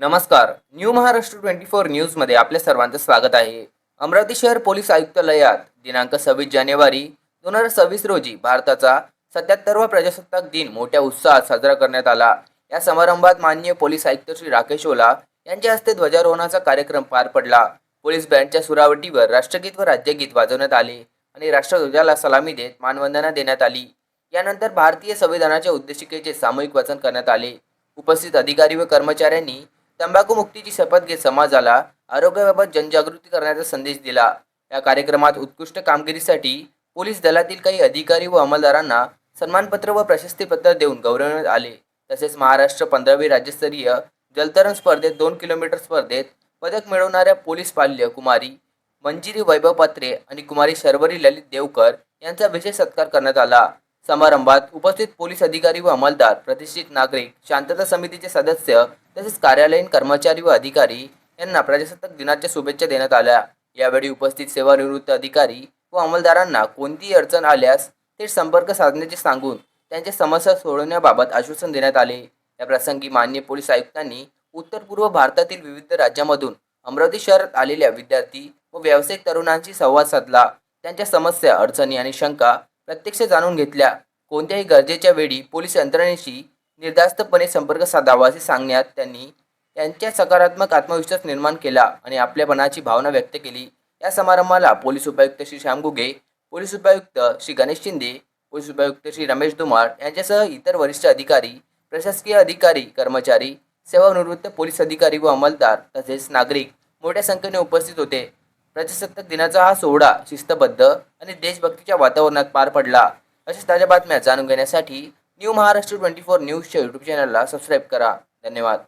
नमस्कार. New Maharashtra twenty four न्यूजमध्ये आपल्या सर्वांचं स्वागत आहे. अमरावती शहर पोलीस आयुक्तालयात दिनांक सव्वीस जानेवारी दोन हजार सव्वीस रोजी भारताचा सत्याहत्तरवा प्रजासत्ताक दिन मोठ्या उत्साहात साजरा करण्यात आला. या समारंभात माननीय पोलीस आयुक्त श्री राकेश ओला यांच्या हस्ते ध्वजारोहणाचा कार्यक्रम पार पडला. पोलीस बँडच्या सुरावटीवर राष्ट्रगीत व राज्यगीत वाजवण्यात आले आणि राष्ट्रध्वजाला सलामी देत मानवंदना देण्यात आली. यानंतर भारतीय संविधानाच्या उद्देशिकेचे सामूहिक वाचन करण्यात आले. उपस्थित अधिकारी व कर्मचाऱ्यांनी तंबाखू मुक्तीची शपथ घेत समाजाला आरोग्याबाबत जनजागृती करण्याचा संदेश दिला. या कार्यक्रमात उत्कृष्ट कामगिरीसाठी पोलीस दलातील काही अधिकारी व अंमलदारांना सन्मानपत्र व प्रशस्तीपत्र देऊन गौरवण्यात आले. तसेच महाराष्ट्र पंधरावी राज्यस्तरीय जलतरण स्पर्धेत दोन किलोमीटर स्पर्धेत पदक मिळवणाऱ्या पोलीस पाल्य कुमारी मंजिरी वैभव पात्रे आणि कुमारी शर्वरी ललित देवकर यांचा विशेष सत्कार करण्यात आला. समारंभात उपस्थित पोलीस अधिकारी व अंमलदार प्रतिष्ठित नागरिक शांतता समितीचे सदस्य तसेच कार्यालयीन कर्मचारी व अधिकारी यांना प्रजासत्ताक दिनाच्या शुभेच्छा देण्यात आल्या. यावेळी उपस्थित सेवानिवृत्त अधिकारी व अंमलदारांना कोणतीही अडचण आल्यास थेट संपर्क साधण्याचे सांगून त्यांच्या समस्या सोडवण्याबाबत आश्वासन देण्यात आले. या प्रसंगी मान्य पोलीस आयुक्तांनी उत्तर पूर्व भारतातील विविध राज्यामधून अमरावती शहरात आलेल्या विद्यार्थी व व्यावसायिक तरुणांशी संवाद साधला. त्यांच्या समस्या अडचणी आणि शंका प्रत्यक्ष जाणून घेतल्या. कोणत्याही गरजेच्या वेळी पोलीस यंत्रणेशी निर्धास्तपणे संपर्क साधावा असे सांगण्यात त्यांनी त्यांच्या सकारात्मक आत्मविश्वास निर्माण केला आणि आपल्यापणाची भावना व्यक्त केली. या समारंभाला पोलीस उपायुक्त श्री श्याम गुगे पोलीस उपायुक्त श्री गणेश शिंदे पोलीस उपायुक्त श्री रमेश धुमाळ यांच्यासह इतर वरिष्ठ अधिकारी प्रशासकीय अधिकारी कर्मचारी सेवानिवृत्त पोलीस अधिकारी व अंमलदार तसेच नागरिक मोठ्या संख्येने उपस्थित होते. प्रजासत्ताक दिनाचा हा सोहळा शिस्तबद्ध आणि देशभक्तीच्या वातावरणात पार पडला. अशाच ताज्या बातम्या जाणून घेण्यासाठी न्यू महाराष्ट्र ट्वेंटी फोर न्यूजच्या यूट्यूब चॅनलला सबस्क्राईब करा. धन्यवाद.